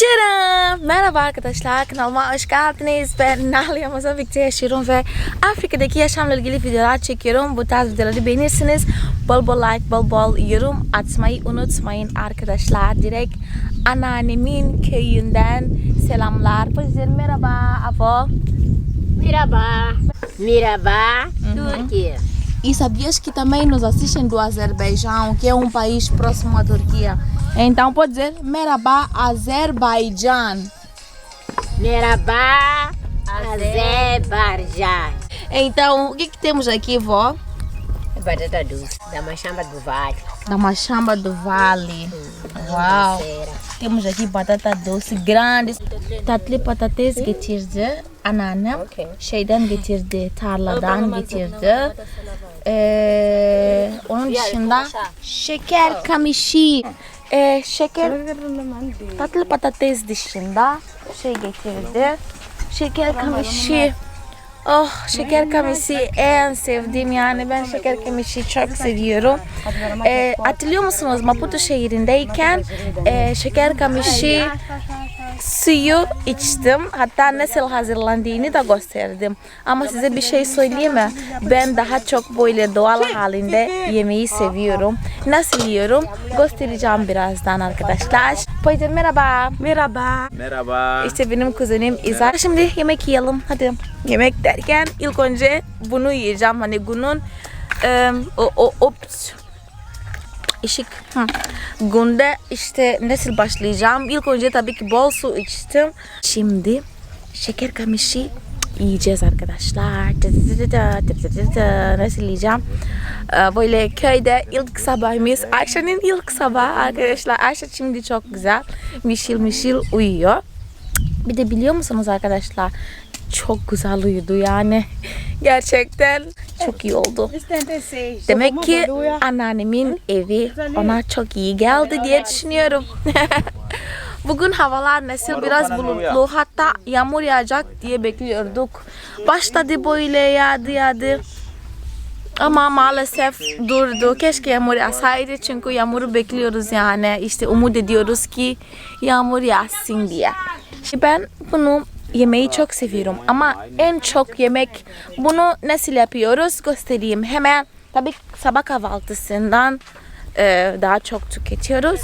Tadam! Merhaba arkadaşlar kanalıma hoş geldiniz. Ben Nahli Mozambik'te yaşıyorum ve Afrika'daki yaşamla ilgili videolar çekiyorum. Bu tarz videoları beğenirsiniz. Bol bol like, bol bol yorum atmayı unutmayın arkadaşlar. Direkt anneannemin köyünden selamlar. Polisler merhaba Avo. Merhaba. Merhaba, Turquia. E sabias que também nos assistem do Azerbaijão, que é um país próximo à Turquia. Então pode dizer merhaba Azerbaijão. Merhaba, Azerbaijão. Então, o que, que temos aqui, vó? Batata doce, da machamba do vale. Da Machamba do Vale. Uau! Cera. Temos aqui batata doce grande. Tatlı patates getirdi anneannem. Okey. Şeyden getirdi, tarladan getirdi. Ee, onun dışında şeker kamışı. Ee, şeker tatlı patates dışında şey getirdi. Şeker kamışı. Oh şeker kamışı en sevdiğim yani ben şeker kamışı çok seviyorum. Ee, hatırlıyor musunuz Maputo şehrindeyken e, şeker kamışı suyu içtim. Hatta nasıl hazırlandığını da gösterdim. Ama size bir şey söyleyeyim mi? Ben daha çok böyle doğal halinde yemeği seviyorum. Nasıl yiyorum? Göstereceğim birazdan arkadaşlar. Poyder merhaba. Merhaba. Merhaba. İşte benim kuzenim İzar. Şimdi yemek yiyelim. Hadi. Yemek derken ilk önce bunu yiyeceğim. Hani günün e, o, o, ops, ışık. Hı. Günde işte nasıl başlayacağım? İlk önce tabii ki bol su içtim. Şimdi şeker kamışı yiyeceğiz arkadaşlar. Nasıl yiyeceğim? Ee, Böyle köyde ilk sabahımız. Ayşe'nin ilk sabahı arkadaşlar. Ayşe şimdi çok güzel. Mişil mişil uyuyor. Bir de biliyor musunuz arkadaşlar? Çok güzel uyudu yani. Gerçekten çok iyi oldu. Demek ki anneannemin evi ona çok iyi geldi diye düşünüyorum. Bugün havalar nasıl biraz bulutlu hatta yağmur yağacak diye bekliyorduk. Başladı böyle yağdı yağdı. Ama maalesef durdu. Keşke yağmur yağsaydı çünkü yağmuru bekliyoruz yani. İşte umut ediyoruz ki yağmur yağsın diye. Ben bunu yemeği çok seviyorum ama en çok yemek bunu nasıl yapıyoruz göstereyim. Hemen tabii sabah kahvaltısından e, daha çok tüketiyoruz.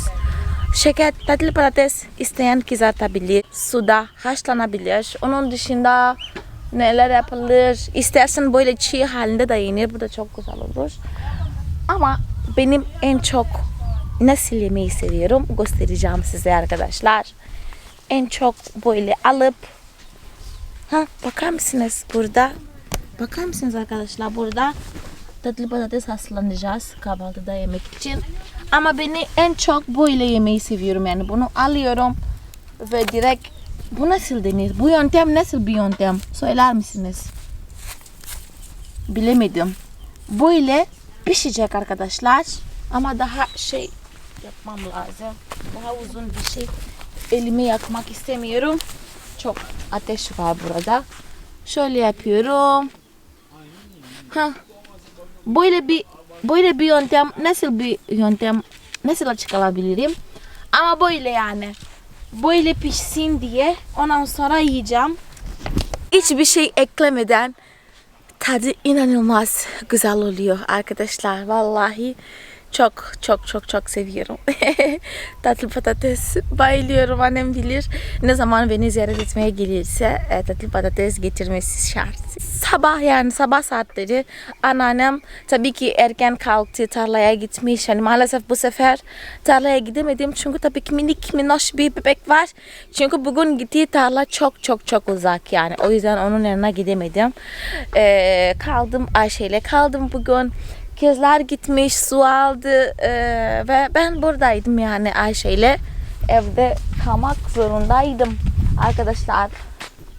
Şeker, tatlı patates isteyen kızartabilir. Suda haşlanabilir. Onun dışında neler yapılır? İstersen böyle çiğ halinde de yenir. Bu da çok güzel olur. Ama benim en çok nasıl yemeği seviyorum göstereceğim size arkadaşlar. En çok böyle alıp ha bakar mısınız burada? Bakar mısınız arkadaşlar burada tatlı patates hazırlanacağız kahvaltıda yemek için. Ama beni en çok böyle yemeği seviyorum yani bunu alıyorum ve direkt bu nasıl denir? Bu yöntem nasıl bir yöntem? Söyler misiniz? Bilemedim. Böyle pişecek arkadaşlar. Ama daha şey yapmam lazım. Daha uzun bir şey. Elimi yakmak istemiyorum. Çok ateş var burada. Şöyle yapıyorum. Ha. Böyle bir böyle bir yöntem nasıl bir yöntem nasıl açıklayabilirim? Ama böyle yani. Böyle pişsin diye ondan sonra yiyeceğim. Hiçbir şey eklemeden tadı inanılmaz güzel oluyor arkadaşlar. Vallahi çok çok çok çok seviyorum. tatlı patates bayılıyorum annem bilir. Ne zaman beni ziyaret etmeye gelirse e, tatlı patates getirmesi şart. Sabah yani sabah saatleri anneannem tabii ki erken kalktı tarlaya gitmiş. Yani maalesef bu sefer tarlaya gidemedim çünkü tabii ki minik minnoş bir bebek var. Çünkü bugün gittiği tarla çok çok çok uzak yani. O yüzden onun yanına gidemedim. E, kaldım Ayşe ile kaldım bugün. Kızlar gitmiş, su aldı eee, ve ben buradaydım yani Ayşe ile evde kalmak zorundaydım arkadaşlar.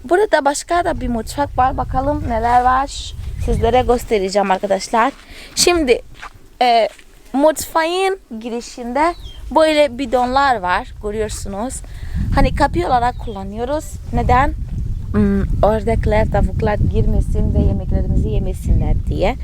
Burada başka da bir mutfak var. Bakalım neler var. Sizlere göstereceğim arkadaşlar. Şimdi eee mutfağın girişinde böyle bidonlar var. Görüyorsunuz. Hani kapı olarak kullanıyoruz. Neden? Hmm, oradakiler tavuklar girmesin ve yemeklerimizi yemesinler diye.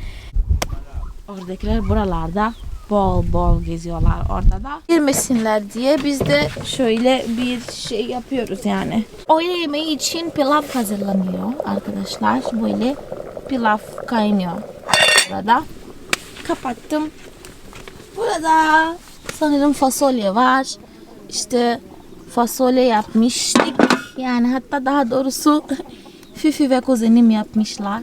Oradakiler buralarda bol bol geziyorlar ortada. Girmesinler diye biz de şöyle bir şey yapıyoruz yani. Öğle yemeği için pilav hazırlanıyor arkadaşlar. Böyle pilav kaynıyor burada. Kapattım. Burada sanırım fasulye var. İşte fasulye yapmıştık. Yani hatta daha doğrusu Fifi ve kuzenim yapmışlar.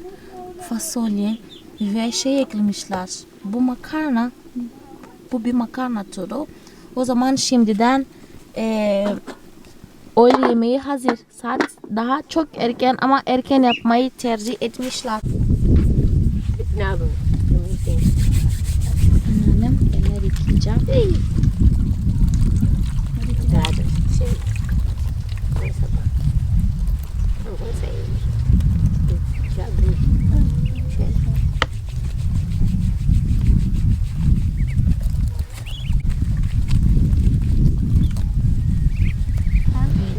Fasulye ve şey eklemişler. Bu makarna bu bir makarna türü. O zaman şimdiden eee öğle yemeği hazır. Saat daha çok erken ama erken yapmayı tercih etmişler. Me think. Anneannem eller yıkayacağım. Hey. Obrigada. Sim. Essa tá. Não vou sair. Já abri. Chega.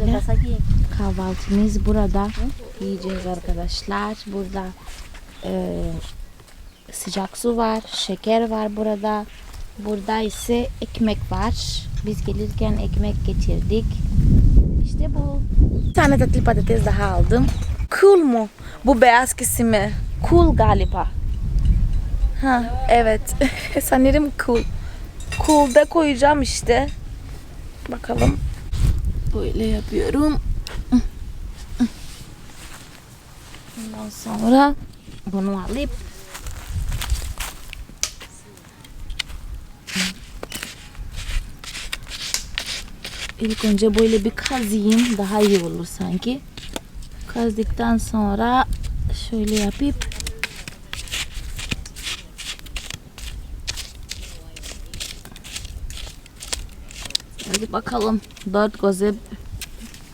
Öyle. Passa aqui. Kahvaltımız burada yiyeceğiz arkadaşlar. Burada e, sıcak su var, şeker var burada. Burada ise ekmek var. Biz gelirken ekmek getirdik. İşte bu. Bir tane tatlı patates daha aldım. Cool mu? Bu beyaz kısmı. Cool galiba. Ha evet. Sanırım cool. Cool'da koyacağım işte. Bakalım. Böyle yapıyorum. Ondan sonra bunu alıp ilk önce böyle bir kazıyım daha iyi olur sanki. Kazdıktan sonra şöyle yapıp Hadi bakalım. Dört gözle,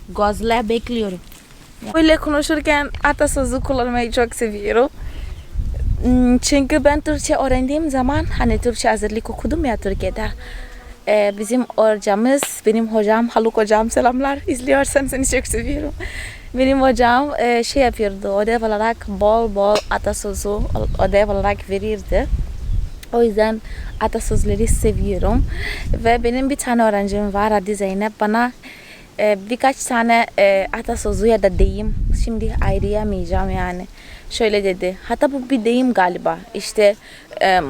gözle bekliyorum. Böyle konuşurken atasözü kullanmayı çok seviyorum. Hmm, Çünkü ben Türkçe öğrendiğim zaman hani Türkçe hazırlık okudum ya Türkiye'de. Ee, bizim hocamız, benim hocam Haluk hocam selamlar izliyorsan seni çok seviyorum. Benim hocam e, şey yapıyordu ödev olarak bol bol atasözü ödev olarak verirdi. O yüzden atasözleri seviyorum. Ve benim bir tane öğrencim var adı Zeynep. Bana e, birkaç tane e, atasözü ya da deyim şimdi ayırayamayacağım yani. Şöyle dedi. Hatta bu bir deyim galiba. İşte e,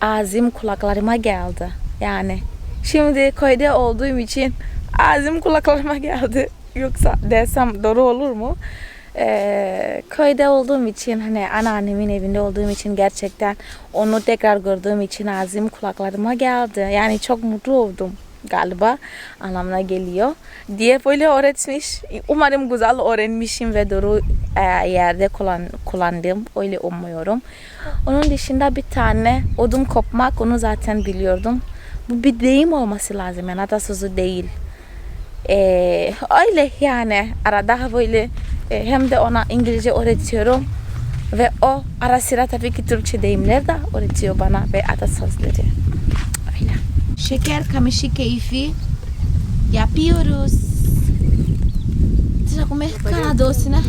ağzım kulaklarıma geldi. Yani şimdi köyde olduğum için ağzım kulaklarıma geldi. Yoksa desem doğru olur mu? Ee, köyde olduğum için hani anneannemin evinde olduğum için gerçekten onu tekrar gördüğüm için ağzım kulaklarıma geldi. Yani çok mutlu oldum galiba anlamına geliyor diye böyle öğretmiş. Umarım güzel öğrenmişim ve doğru e, yerde kullan, kullandım. Öyle umuyorum. Onun dışında bir tane odum kopmak onu zaten biliyordum. Bu bir deyim olması lazım yani atasözü değil. Ee, öyle yani arada böyle e, hem de ona İngilizce öğretiyorum ve o ara sıra tabii ki Türkçe deyimler de öğretiyor bana ve atasözleri. Şeker kamışı keyfi yapıyoruz. Você já comer cana doce, né?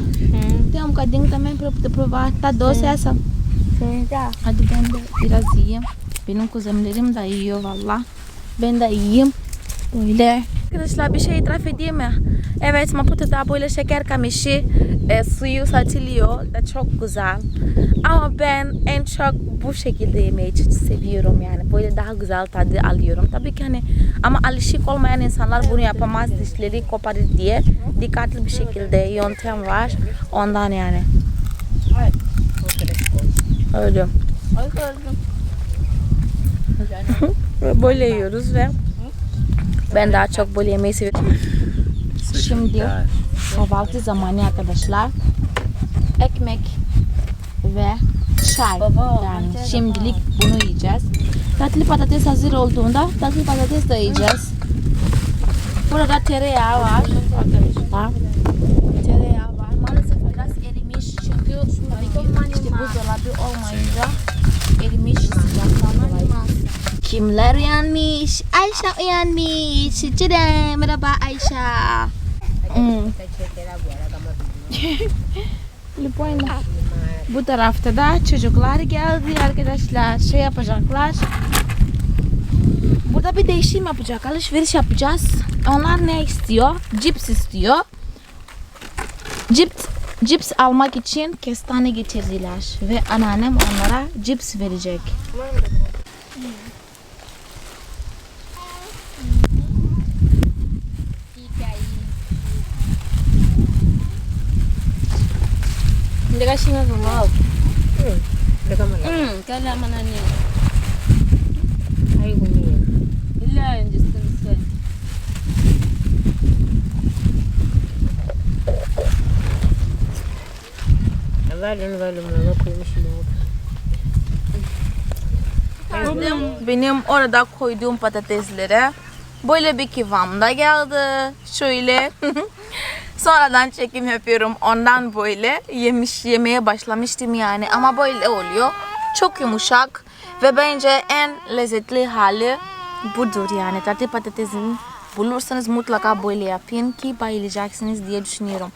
Tem um bocadinho também para poder provar. Tá doce essa? Sim, já. Hadi ben de biraz yiyeyim. Benim kuzenlerim de yiyor valla. Ben de yiyeyim. Böyle. Arkadaşlar bir şey itiraf edeyim mi? Evet Maputo'da böyle şeker kamışı e, suyu satılıyor da çok güzel. Ama ben en çok bu şekilde yemeyi çok seviyorum yani. Böyle daha güzel tadı alıyorum. Tabii ki hani ama alışık olmayan insanlar bunu yapamaz dişleri koparır diye dikkatli bir şekilde yöntem var. Ondan yani. Öyle. böyle yiyoruz ve ben daha çok böyle yemeyi seviyorum. Şimdi kahvaltı zamanı arkadaşlar. Ekmek ve çay. Yani şimdilik bunu yiyeceğiz. Tatlı patates hazır olduğunda tatlı patates de yiyeceğiz. Burada tereyağı var arkadaşlar. Tereyağı var. Maalesef biraz erimiş çünkü tabii ki işte buzdolabı olmayınca erimiş sıcaktan dolayı. Kimler uyanmış? Ayşe uyanmış. Cire merhaba Ayşe. Hmm. Lipoyma. Bu tarafta da çocuklar geldi arkadaşlar. Şey yapacaklar. burada bir değişim yapacak. Alışveriş yapacağız. Onlar ne istiyor? Cips istiyor. Cips, cips almak için kestane getirdiler. Ve anneannem onlara cips verecek. Na niya. Ay, gumiyak. Ila, yung Diyos ko niya. Valum valum lang koymuş mu? Benim orada koyduğum patateslere böyle bir kıvamda geldi. Şöyle. Sonradan çekim yapıyorum. Ondan böyle yemiş yemeye başlamıştım yani. Ama böyle oluyor. Çok yumuşak ve bence en lezzetli hali budur yani. Tatlı patatesin bulursanız mutlaka böyle yapın ki bayılacaksınız diye düşünüyorum.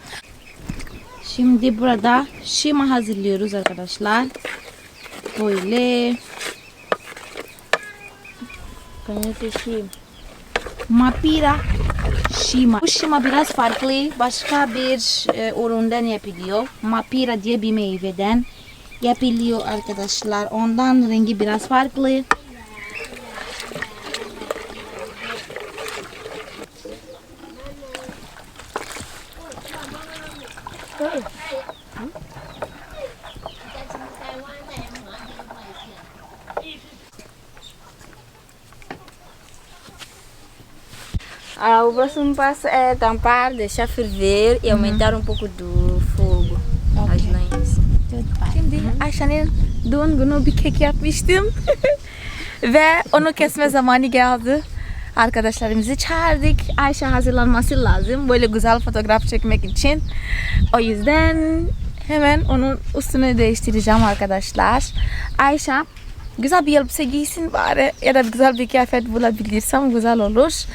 Şimdi burada şima hazırlıyoruz arkadaşlar. Böyle Kanya siya. Mapira Shima. Bu Shima biraz farklı. Başka bir e, üründen yapılıyor. Mapira diye bir meyveden yapılıyor arkadaşlar. Ondan rengi biraz farklı. Ah, o próximo passo é tampar, deixar ferver e aumentar um pouco do fogo. Lenhas. Şimdi Ayşe'nin doğum günü bir kek yapmıştım. Ve onu kesme zamanı geldi. Arkadaşlarımızı çağırdık. Ayşe hazırlanması lazım. Böyle güzel fotoğraf çekmek için. O yüzden hemen onun üstünü değiştireceğim arkadaşlar. Ayşe güzel bir elbise giysin bari ya da güzel bir kıyafet bulabilirsem güzel olur.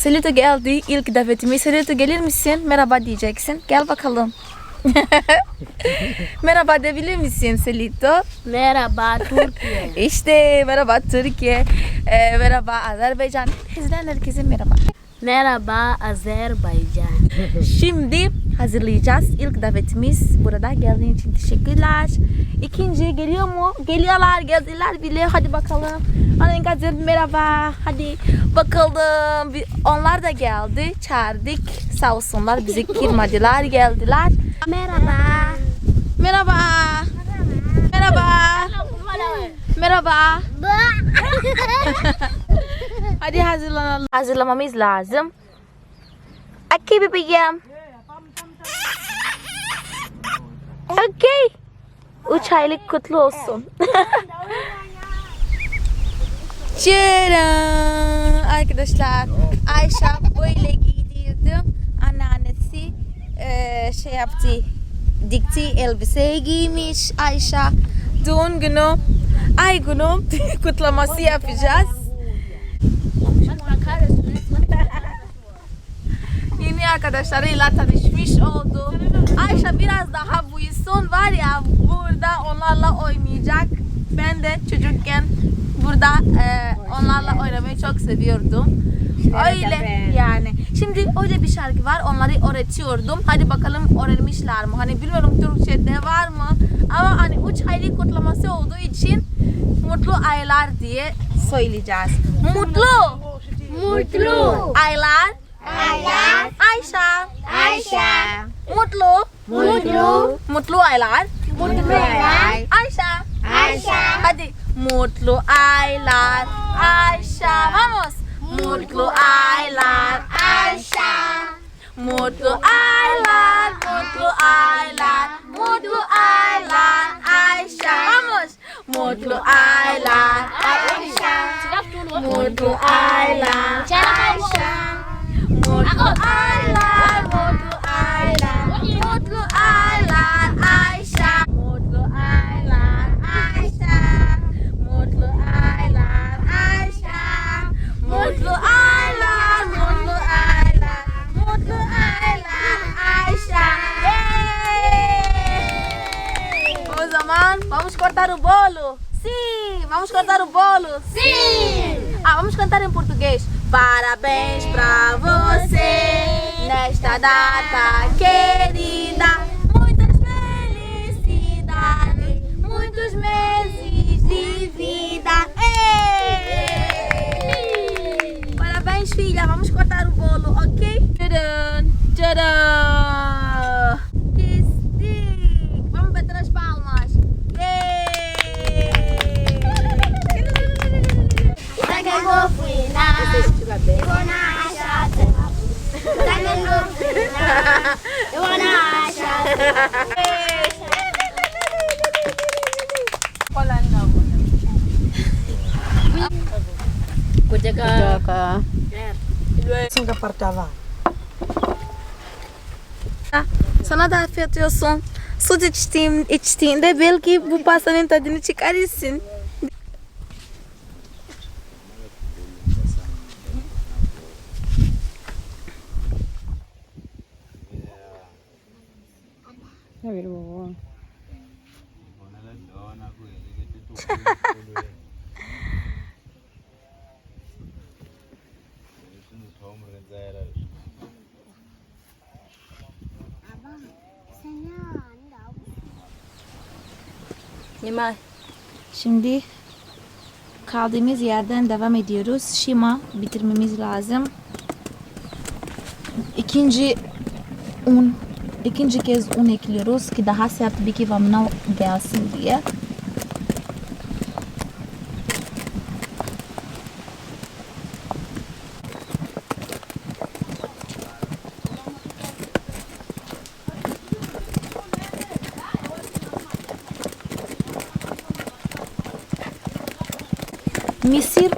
Selito geldi ilk davetimiz. Selito gelir misin? Merhaba diyeceksin. Gel bakalım. Merhaba diyebilir misin Selito? Merhaba, Türkiye. İşte merhaba Türkiye, e, merhaba Azerbaycan. Sizden herkese merhaba. Merhaba, Azerbaycan. Şimdi hazırlayacağız. İlk davetimiz burada geldiğin için teşekkürler. İkinci geliyor mu? Geliyorlar, geldiler bile. Hadi bakalım. Hadi Gazel merhaba. Hadi bakalım. Onlar da geldi. Çağırdık. Sağ olsunlar bizi kırmadılar, geldiler. Merhaba. Merhaba. Merhaba. Merhaba. Hadi hazırlanalım. Hazırlamamız lazım. Okey bebeğim. Okey. Üç aylık kutlu olsun. Çırın. Arkadaşlar Ayşe böyle giydirdim. Anneannesi eee, şey yaptı. Dikti elbiseyi giymiş Ayşe. Doğum günü, ay günü kutlaması yapacağız. Arkadaşlarıyla tanışmış oldu. Ayşe biraz daha büyüsün var ya burada onlarla oynayacak. Ben de çocukken burada e, onlarla oynamayı çok seviyordum. Öyle yani. Şimdi öyle bir şarkı var onları öğretiyordum. Hadi bakalım öğrenmişler mi? Hani bilmiyorum Türkçe'de var mı? Ama hani 3 aylık kutlaması olduğu için mutlu aylar diye söyleyeceğiz. Mutlu Mutlu. aylar Aylar. Ayşe. Ayşe. Mutlu. Mutlu. Mutlu aylar. Mutlu aylar. Ayşe. Ayşe. Hadi. Mutlu aylar. Ayşe. Vamos. Mutlu aylar. Ayşe. Mutlu aylar. Mutlu aylar. Mutlu aylar. Ayşe. Vamos. Mutlu aylar. Ayşe. Mutlu aylar. Ayşe. Mutlu aylar, mutlu aylar, mutlu aylar Ayşe. Mutlu aylar Ayşe. Mutlu aylar Ayşe. Mutlu aylar, mutlu aylar, mutlu aylar Ayşe. Yay! O zaman vamos cortar o bolo. Sim, vamos cortar o bolo. Sim. Ah, vamos cantar em português. Parabéns pra você nesta data querida. Muitas felicidades, muitos meses de vida. Ei! Parabéns, filha. Vamos cortar o bolo, ok? Tcharam! Tcharam! Na, eu vou na chata. Kuja ka. ka. Sing ka partava. Sana da afiyet olsun. Süt içtiğim, içtiğinde belki bu pastanın tadını çıkarırsın. Bobo. Nima. Şimdi kaldığımız yerden devam ediyoruz. Şima bitirmemiz lazım. İkinci un, ikinci kez un ekliyoruz ki daha sert bir kıvamına gelsin diye. Misir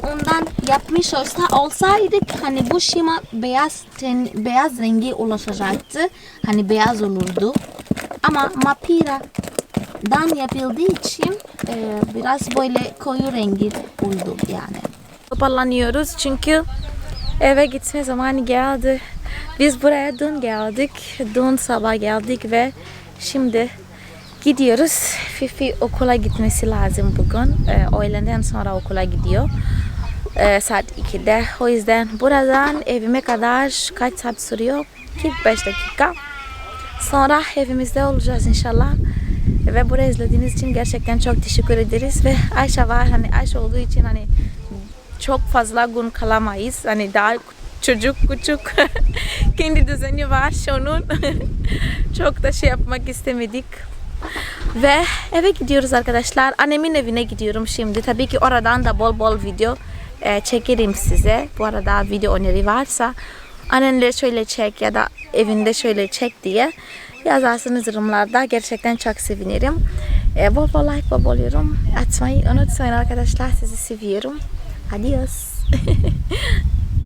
yapmış olsa olsaydık hani bu şima beyaz ten, beyaz rengi ulaşacaktı. Hani beyaz olurdu. Ama mapiradan yapıldığı için e, biraz böyle koyu rengi oldu yani. Toparlanıyoruz çünkü eve gitme zamanı geldi. Biz buraya dün geldik. Dün sabah geldik ve şimdi gidiyoruz. Fifi okula gitmesi lazım bugün. Ee, öğleden sonra okula gidiyor. Ee, saat 2'de. O yüzden buradan evime kadar kaç saat sürüyor? 45 dakika. Sonra evimizde olacağız inşallah. Ve burayı izlediğiniz için gerçekten çok teşekkür ederiz. Ve Ayşe var. Hani Ayşe olduğu için hani çok fazla gün kalamayız. Hani daha çocuk küçük kendi düzeni var onun. çok da şey yapmak istemedik. Ve eve gidiyoruz arkadaşlar. Annemin evine gidiyorum şimdi. Tabii ki oradan da bol bol video e, çekerim size. Bu arada video öneri varsa annenle şöyle çek ya da evinde şöyle çek diye yazarsınız yorumlarda. Gerçekten çok sevinirim. E, bol bol like, bol bol yorum atmayı unutmayın arkadaşlar. Sizi seviyorum. Adios.